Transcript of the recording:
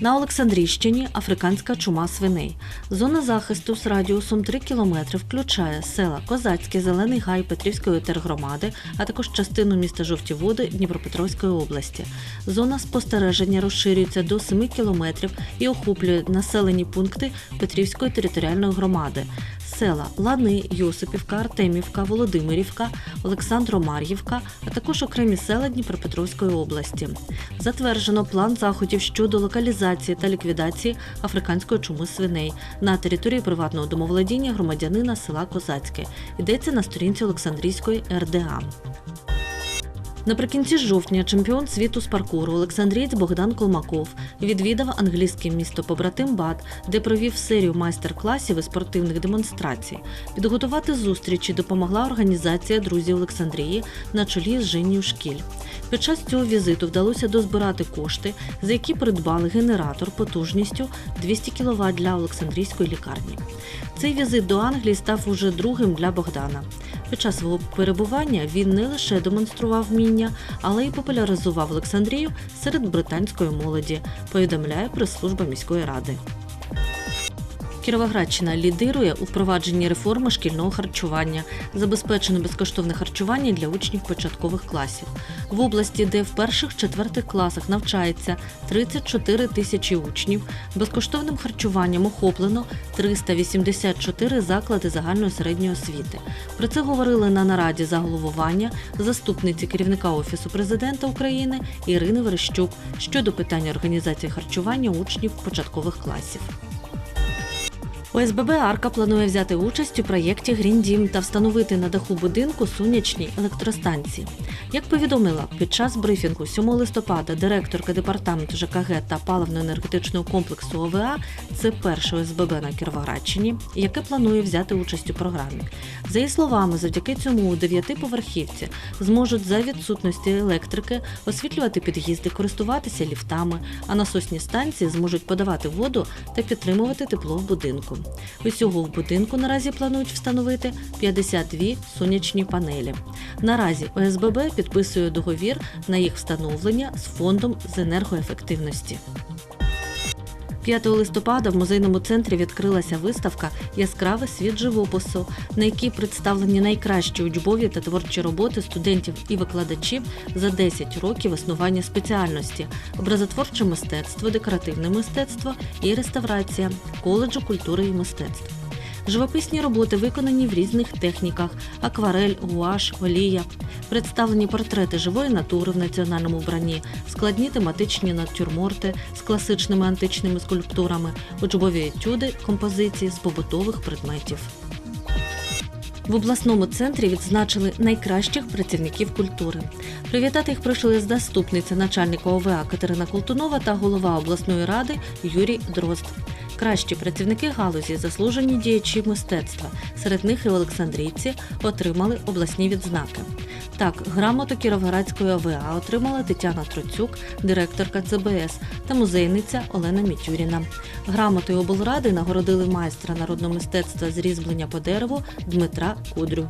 На Олександрійщині африканська чума свиней. Зона захисту з радіусом 3 км включає села Козацьке, Зелений Гай Петрівської тергромади, а також частину міста Жовті Води Дніпропетровської області. Зона спостереження розширюється до 7 км і охоплює населені пункти Петрівської територіальної громади. Села Лани, Йосипівка, Артемівка, Володимирівка, Олександро-Мар'ївка, а також окремі села Дніпропетровської області. Затверджено план заходів щодо локалізації та ліквідації африканської чуми свиней на території приватного домоволодіння громадянина села Козацьке. Йдеться на сторінці Олександрійської РДА. Наприкінці жовтня чемпіон світу з паркуру Олександрієць Богдан Колмаков відвідав англійське місто побратим Бат, де провів серію майстер-класів і спортивних демонстрацій. Підготувати зустрічі допомогла організація друзів Олександрії на чолі з Женією Шкіль. Під час цього візиту вдалося дозбирати кошти, за які придбали генератор потужністю 200 кВт для Олександрійської лікарні. Цей візит до Англії став уже другим для Богдана. Під час свого перебування він не лише демонстрував вміння, але й популяризував Олександрію серед британської молоді, повідомляє прес-служба міської ради. Кіровоградщина лідирує у впровадженні реформи шкільного харчування. Забезпечено безкоштовне харчування для учнів початкових класів. В області, де в перших-четвертих класах навчається 34 тисячі учнів, безкоштовним харчуванням охоплено 384 заклади загальної середньої освіти. Про це говорили на нараді за головування заступниці керівника Офісу президента України Ірини Верещук щодо питання організації харчування учнів початкових класів. ОСББ Арка планує взяти участь у проєкті Грін Дім та встановити на даху будинку сонячні електростанції. Як повідомила під час брифінгу 7 листопада директорка департаменту ЖКГ та паливно-енергетичного комплексу ОВА, це перше ОСББ на Кіровоградщині, яке планує взяти участь у програмі. За її словами, завдяки цьому у дев'ятиповерхівці зможуть за відсутності електрики освітлювати під'їзди, користуватися ліфтами, а насосні станції зможуть подавати воду та підтримувати тепло в будинку. Усього в будинку наразі планують встановити 52 сонячні панелі. Наразі ОСББ підписує договір на їх встановлення з фондом з енергоефективності. 5 листопада в музейному центрі відкрилася виставка Яскравий світ живопису, на якій представлені найкращі учбові та творчі роботи студентів і викладачів за 10 років існування спеціальності, образотворче мистецтво, декоративне мистецтво і реставрація коледжу культури і мистецтв. Живописні роботи виконані в різних техніках: акварель, гуаш, олія. Представлені портрети живої натури в національному вбранні, складні тематичні натюрморти з класичними античними скульптурами, учбові етюди, композиції з побутових предметів. В обласному центрі відзначили найкращих працівників культури. Привітати їх прийшли з заступниця начальника ОВА Катерина Колтунова та голова обласної ради Юрій Дрозд. Кращі працівники галузі, заслужені діячі мистецтва. Серед них і Олександрійці отримали обласні відзнаки. Так, грамоту Кіровоградської ОВА отримала Тетяна Троцюк, директорка ЦБС, та музейниця Олена Мітюріна. Грамотою облради нагородили майстра народного мистецтва з різьблення по дереву Дмитра Кудрю.